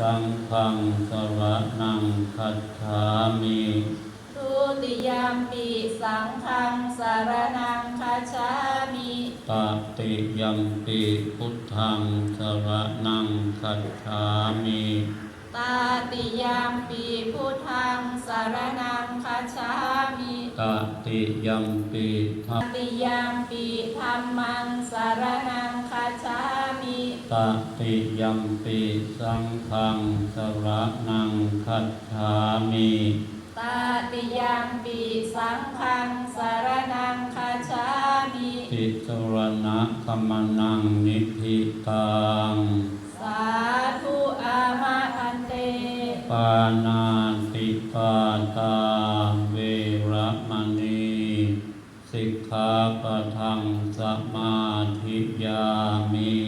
สังฆังสรณังคัจฉามิทุติยามปีสังฆังสารนังคาชามิตติยัมปิพุทธังสรณังคัจฉามิตาติยามปีพุทธังสารนังคาชามิตติยัมปิทัพตติยามปีธรรมังสารนังคาชามิ ตติยัมปิสังฆังสรณังคัจฉามิตาติยามปีสังฆังสารนังคาชามิติสรณะขมนังนิพิตังสาธุอามะพันเตปานาติปาตาเวระมณีสิกขาปะทังสมาธิยามิ